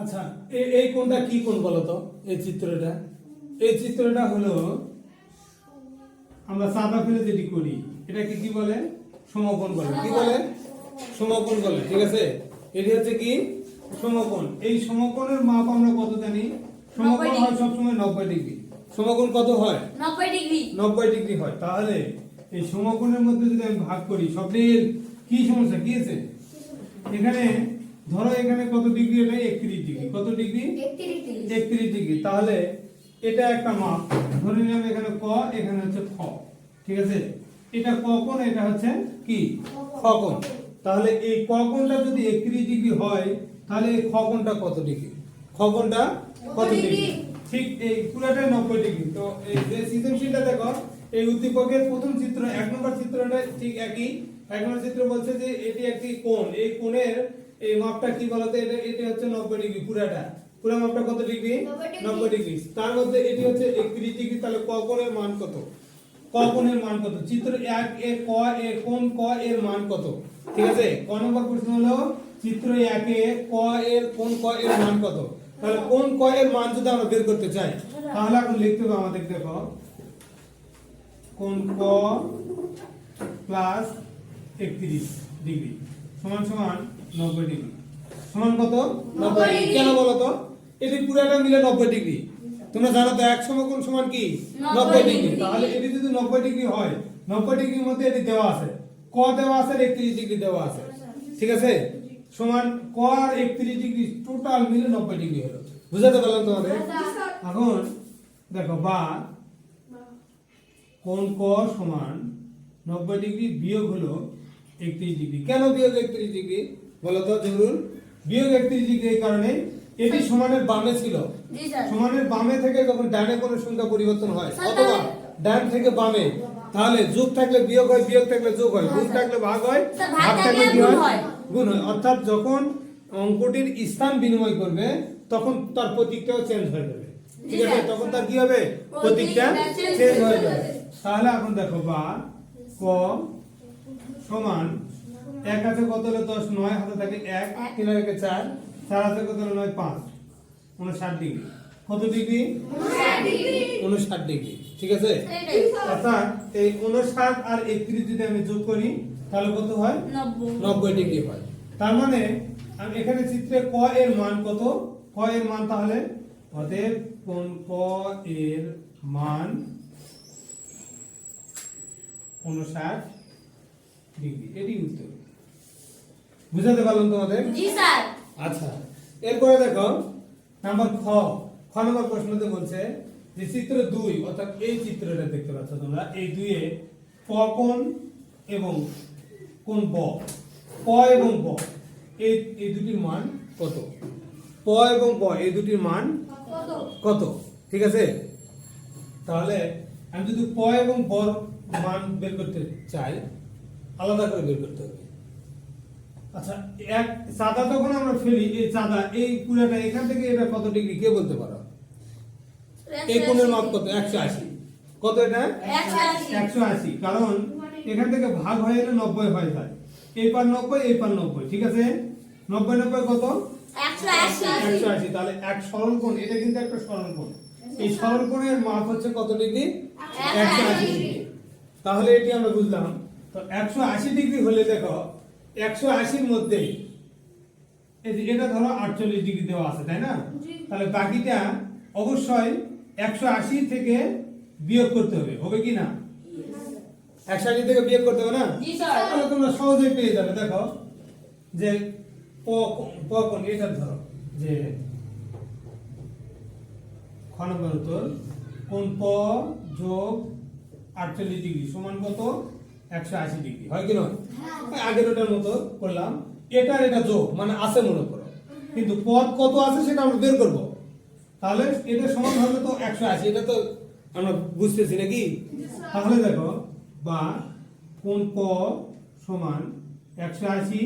আচ্ছা এই কোনটা কি কোন বলো তো এই চিত্রটা? এই চিত্রটা হলো আমরা সাদা ফেলে যেটি করি। এটাকে কি বলে? সমকোণ বলে। কি বলে? সমকোণ বলে ঠিক আছে? এটি হচ্ছে কি? সমকোণ। এই সমকোণের মাপ আমরা কত জানি? সমকোণ হয় সবসময় নব্বই ডিগ্রি। সমকোণ কত হয়? নব্বই ডিগ্রি। নব্বই ডিগ্রি হয়। তাহলে এই সমকোণের মধ্যে যদি আমি ভাগ করি সবটির কি সমস্যা? কি আছে? এখানে ধরো এখানে কত ডিগ্রি এটা একত্রিশ ডিগ্রি। কত ডিগ্রি? একত্রিশ ডিগ্রি। তাহলে এটা একটা মাপ ধরে নিলাম এখানে ক এখানে হচ্ছে খ। ঠিক আছে? এটা ক কোণ এটা হচ্ছে কি? খ কোণ। তাহলে এই ক কোণটা যদি একত্রিশ ডিগ্রি হয় তাহলে এই খ কোণটা কত ডিগ্রি? খ কোণটা কত ডিগ্রি। ঠিক এই পুরাটাই নব্বই ডিগ্রি। তো এই যে সৃজনশীলটা দেখো এই উদ্দীপকের প্রথম চিত্র এক নম্বর চিত্রটা ঠিক একই। এক নম্বর চিত্র বলছে যে এটি একটি কোণ। এই কোণের এই মাপটা কি বলতো? এটা এটি হচ্ছে নব্বই ডিগ্রি পুরাটা। পুরো মাপটা কত ডিগ্রি? 90 ডিগ্রি। নব্বই ডিগ্রি। তার মধ্যে এটি হচ্ছে একত্রিশ ডিগ্রি। তাহলে ক কোণের মান কত? ক কোণের মান কত? চিত্র এক এ ক এ কোণ ক এর মান কত? ঠিক আছে? ক নম্বর প্রশ্ন হলো চিত্র একে ক এর কোণ ক এর মান কত? তাহলে কোন ক এর মান যদি আমরা বের করতে চাই তাহলে এখন লিখতে হবে আমাদের দেখো কোন ক প্লাস একত্রিশ ডিগ্রি। সমান সমান নব্বই ডিগ্রি। সমান কত? নব্বই ডিগ্রি। কেন বলো তো? এটি পুরাটা মিলে নব্বই ডিগ্রি। তোমরা জানো তো এক সমকোণ সমান কি? নব্বই ডিগ্রি। ডিগ্রি। তাহলে এটি যদি নব্বই ডিগ্রি হয় নব্বই ডিগ্রির মধ্যে এটি দেওয়া আছে। ক দেওয়া আছে একত্রিশ ডিগ্রি দেওয়া আছে। ঠিক আছে? সমান ক আর একত্রিশ ডিগ্রি টোটাল মিলে নব্বই ডিগ্রি হলো। বুঝাতে পারলাম তোমাদের? এখন দেখো বা কোন ক সমান নব্বই ডিগ্রি বিয়োগ হলো একত্রিশ ডিগ্রি। কেন বিয়োগ একত্রিশ ডিগ্রি? বলতো জরুর বিয়োগ একত্রিশ ডিগ্রি এই কারণে এটি সমানের বামে ছিল। সমানের বামে থেকে যখন ডানে কোনো সংখ্যা পরিবর্তন হয় অথবা ডান থেকে বামে তাহলে যোগ থাকলে বিয়োগ হয় বিয়োগ থাকলে যোগ হয় গুণ থাকলে ভাগ হয় ভাগ থাকলে কি গুণ হয়। গুণ হয়। অর্থাৎ যখন অঙ্কটির স্থান বিনিময় করবে তখন তার প্রতীকটাও চেঞ্জ হয়ে যাবে। ঠিক আছে? তখন তার কি হবে? প্রতীকটা চেঞ্জ হয়ে যাবে। যাবে। তাহলে এখন দেখো বা ক সমান এক আছে কত হলো দশ? নয় হাতে থাকে এক। তিন একে চার চার আছে কত হলো নয়? পাঁচ। উনষাট ডিগ্রি। কত ডিগ্রি? উনষাট ডিগ্রি। ঠিক আছে? অর্থাৎ এই উনষাট আর একত্রিশ যদি আমি যোগ করি তাহলে কত হয়? নব্বই ডিগ্রি হয়। তার মানে আমি এখানে চিত্রে ক এর মান কত? ক এর মান তাহলে? অতএব কোন ক এর মান উনষাট ডিগ্রি এটি উত্তর। বুঝাতে পারলাম তোমাদের? জি স্যার। আচ্ছা এরপরে দেখো নাম্বার খ খ নম্বর প্রশ্নতে বলছে যে চিত্র দুই অর্থাৎ এই চিত্রটা দেখতে পাচ্ছ তোমরা এই দুইয়ে ক কোণ এবং কোন ব। ক এবং ব এই এই দুটির মান কত? প এবং ব এই দুটির মান কত? কত? ঠিক আছে? তাহলে আমি যদি প এবং বর মান বের করতে চাই আলাদা করে বের করতে হবে। আচ্ছা এক চাঁদা তখন আমরা ফেলি এই চাঁদা এই পুরাটা এখান থেকে এটা কত ডিগ্রি? কে বলতে পারো? এই কোণের মাপ কত? একশো আশি। কত এটা? একশো আশি। কারণ এখান থেকে ভাগ হয়ে গেলে নব্বই হয়ে যায়। এই পার নব্বই এই পার নব্বই ঠিক আছে? নব্বই নব্বই কত? একশো আশি। একশো আশি। তাহলে এক সরল কোণ এটা কিন্তু একটা সরল কোণ। এই সরল কোণের মাপ হচ্ছে কত ডিগ্রি? একশো আশি ডিগ্রি। তাহলে এটি আমরা বুঝলাম। তো একশো আশি ডিগ্রি হলে দেখো একশো আশির মধ্যে এটা ধরো আটচল্লিশ ডিগ্রি দেওয়া আছে তাই না? তাহলে বাকিটা অবশ্যই একশো আশি থেকে বিয়োগ করতে হবে হবে কি না? একশো আশি থেকে বিয়োগ করতে হবে না? তাহলে তোমরা সহজেই পেয়ে যাবে দেখো যে প প কোণ এটা ধরো যে খ নম্বর উত্তর কোন প যোগ আটচল্লিশ ডিগ্রি সমান কত? একশো আশি ডিগ্রি, হয় কি নয়? আগের ওটার মতো করলাম। এটার এটা যোগ মানে আছে মনে করো। কিন্তু পদ কত আছে সেটা আমরা বের করব। তাহলে এটা সমান হবে তো একশো আশি, এটা তো আমরা বুঝতেছি নাকি? তাহলে দেখো, বা কোন প সমান একশো আশি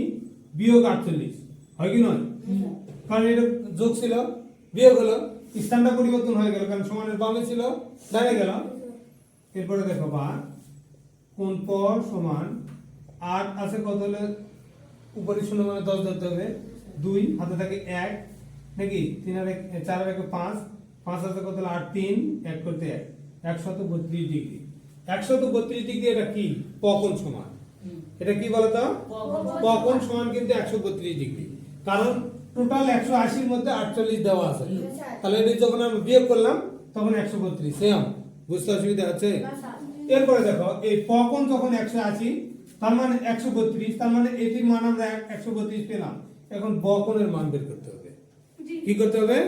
বিয়োগ আটচল্লিশ, হয় কি নয়? কারণ এটা যোগ ছিল, বিয়োগ হলো, স্থানটা পরিবর্তন হয়ে গেল, কারণ সমানের বামে ছিল, দাঁড়িয়ে গেল। এরপরে দেখো, বা কোন প সমান আট আছে কত হলে উপরে শূন্য মানে দশ ধরতে হবে? দুই, হাতে থাকে এক, নাকি? তিন আর এক, চার আর পাঁচ পাঁচ হাতে কত হলে আট, তিন, এক করতে এক। একশত বত্রিশ ডিগ্রি। একশত বত্রিশ ডিগ্রি এটা কি? পকন সমান। এটা কি বলতো? পকন সমান কিন্তু একশো বত্রিশ ডিগ্রি। কারণ টোটাল একশো আশির মধ্যে আটচল্লিশ দেওয়া আছে। তাহলে এটা যখন আমি বিয়োগ করলাম, তখন একশো বত্রিশ। সেম? বুঝতে অসুবিধা আছে? এরপরে দেখো এই পকন যখন একশো আশি তার মানে একশো বত্রিশ তার মানে এটির মান আমরা একশো বত্রিশ পেলাম। এখন বকনের মান বের করতে হবে। কি করতে হবে?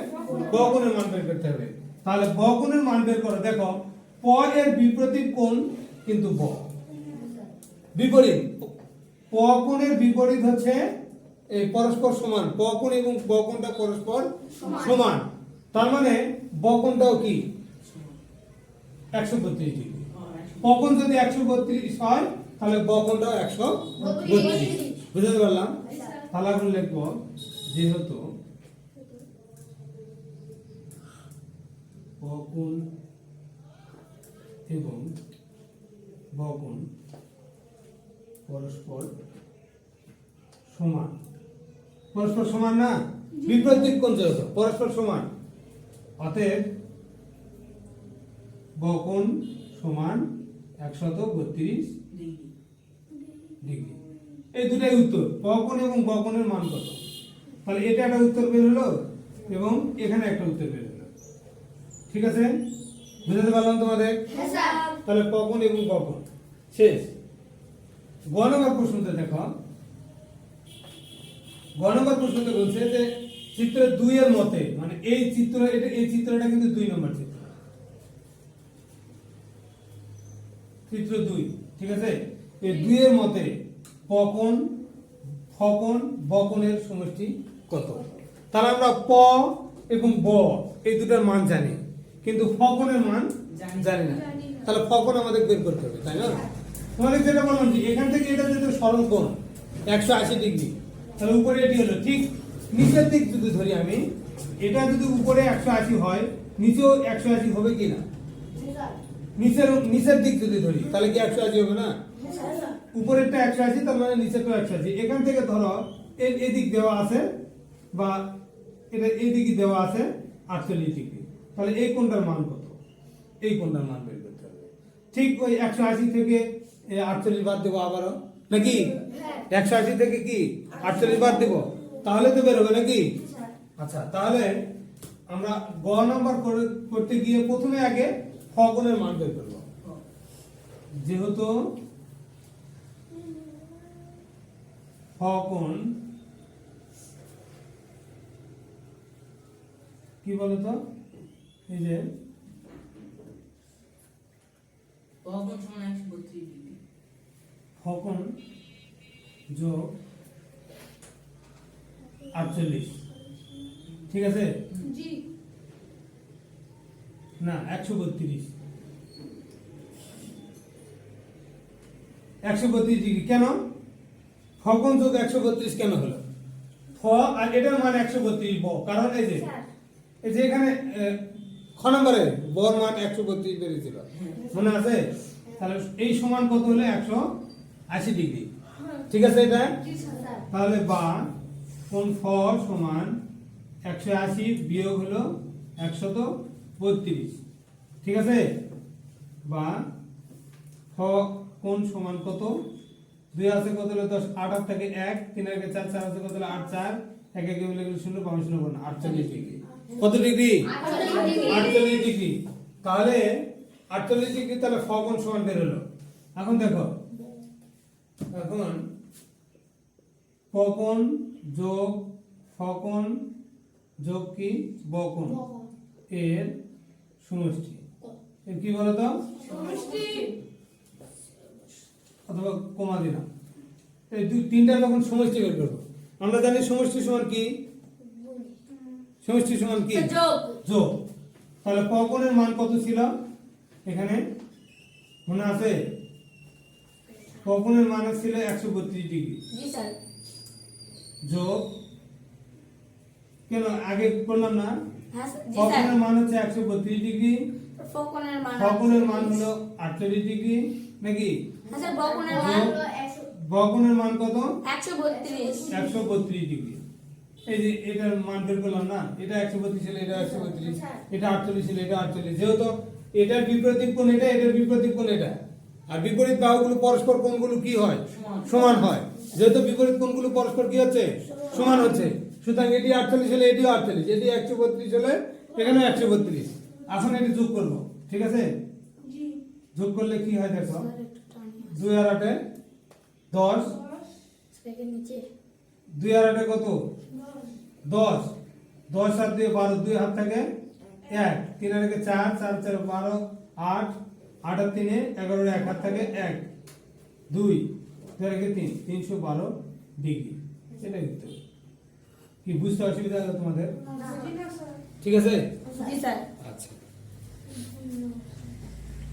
বকনের মান বের করতে হবে। তাহলে বকনের মান বের করো। দেখো প এর বিপরীত কোণ কিন্তু ব। বিপরীত। প কোণের বিপরীত হচ্ছে এই পরস্পর সমান। প কোণ এবং ব কোণটা পরস্পর সমান। তার মানে ব কোণটাও কি? একশো বত্রিশ ডিগ্রি। পকন যদি একশো বত্রিশ হয়, তাহলে বকনটাও একশো বত্রিশ। বুঝতে পারলাম? তাহলে এখন লিখব যেহেতু বকন এবং বকন পরস্পর সমান। পরস্পর সমান না? বিপরীত যেহেতু? পরস্পর সমান। অতএব বকন সমান একশত বত্রিশ ডিগ্রি। এই দুটাই উত্তর। বকন এবং বকনের মান কত? তাহলে এটা একটা উত্তর বের হলো এবং এখানে একটা উত্তর বের হলো। ঠিক আছে? বুঝতে পারলাম তোমাদের? তাহলে কখন এবং কখন শেষ। গ নম্বর প্রশ্নতে দেখো। গ নম্বর প্রশ্নতে বলছে যে চিত্র দুই এর মতে মানে এই চিত্র এটা এই চিত্রটা কিন্তু দুই নম্বর চিত্র। চিত্র দুই ঠিক আছে? এই দুইয়ের মতে পকন ফকন বকনের সমষ্টি কত? তাহলে আমরা প এবং ব এই দুটার মান জানি কিন্তু ফকনের মান জানি না। তাহলে ফকন আমাদের বের করতে হবে তাই না? তোমাদের যেটা বললাম যে এখান থেকে এটা যদি সরল কোণ একশো আশি ডিগ্রি তাহলে উপরে এটি হলো ঠিক নিচের দিক যদি ধরি আমি এটা যদি উপরে একশো আশি হয় নিচেও একশো আশি হবে কি না নিচের নিচের দিক যদি ধরি তাহলে কি একশো আশি হবে না? উপরেরটা একশো আশি তার মানে নিচেরটা একশো আশি। এখান থেকে ধরো এ- এদিক দেওয়া আছে বা এটা এদিকে দেওয়া আছে আটচল্লিশ ডিগ্রি। তাহলে এই কোনটার মান কত? এই কোনটার মান বের করতে হবে। ঠিক ওই একশো আশি থেকে আটচল্লিশ বাদ দেবো আবারও। নাকি? একশো আশি থেকে কি? আটচল্লিশ বাদ দেবো। তাহলে তো বেরোবে নাকি? আচ্ছা তাহলে আমরা গ নাম্বার করে- করতে গিয়ে প্রথমে আগে ফগনের মান বের করব যেহেতু ফকন কি বলতো? এই যে কখন সমান একশো বত্রিশ ডিগ্রি। ফকন যোগ আটচল্লিশ। ঠিক আছে? না একশো বত্রিশ। একশো বত্রিশ ডিগ্রি। কেন? ফকন যোগ একশো বত্রিশ কেন হলো? ফ আর এটার মান একশো বত্রিশ ব। কারণ এই যে এই যে এখানে খ নম্বরে বর মান একশো বত্রিশ বেরিয়েছিল মনে আছে? তাহলে এই সমান কত হলো? একশো আশি ডিগ্রি। ঠিক আছে এটা? তাহলে বা কোন ফ সমান একশো আশি বিয়োগ হলো একশত বত্রিশ। ঠিক আছে? বা ফ কোন সমান কত? দুই আছে কত হলো দশ, আট আট থেকে এক, তিন আগে চার চার আছে কত হলো আট, চার, এক একে মিলে শূন্য? পাঁচ শূন্য বান্ন আটচল্লিশ ডিগ্রি। কত ডিগ্রি? আটচল্লিশ ডিগ্রি। তাহলে আটচল্লিশ ডিগ্রি, তাহলে ফ কোন সমান বের হলো। এখন দেখো, এখন পকন যোগ ফকন যোগ কি? বকন এর সমষ্টি। এর কি বলতো অথবা কমা দিলাম। এই দুই তিনটা যখন সমষ্টি বের করব। আমরা জানি সমষ্টি সমান কি? সমষ্টি সমান কি? যোগ। যোগ। তাহলে পকনের মান কত ছিল? এখানে মনে আছে? পকনের মান ছিল একশো বত্রিশ ডিগ্রি। যোগ। কেন? আগে করলাম না। হ্যাঁ ফকনের মান হচ্ছে একশো বত্রিশ ডিগ্রি। ফকনের মান ফকনের মান হলো আটচল্লিশ ডিগ্রি নাকি? বকনের মান বকনের মান কত? একশো বত্রিশ। একশো বত্রিশ ডিগ্রি। এই যে এটার মান বের করলাম না এটা একশো বত্রিশ ছিল এটা একশো বত্রিশ। এটা আটচল্লিশ ছিল এটা আটচল্লিশ। যেহেতু এটার বিপরীত কোণ এটা এটার বিপরীত কোণ এটা। আর বিপরীত বাহুগুলো পরস্পর কোণগুলো কি হয়? সমান। হয়। যেহেতু বিপরীত কোণগুলো পরস্পর কি হচ্ছে? সমান হচ্ছে। সুতরাং এটি আটচল্লিশ হলে এটিও আটচল্লিশ এটি একশো বত্রিশ হলে এখানেও একশো বত্রিশ। এখন এটি যোগ করব। ঠিক আছে? যোগ করলে কি হয় দেখো? স্যার দুই আর আটে দশ। দুই আর আটে কত? দশ। দশ। আর দুই বারো দুই হাত থাকে এক। তিন আর একে চার চার চার বারো আট। আট আর তিনে এগারো এক হাত থাকে এক। দুই। দুই আর একে তিন তিনশো বারো ডিগ্রি। এটা উত্তর। কি বুঝতে অসুবিধা হলো তোমাদের? ঠিক আছে? জি স্যার। আচ্ছা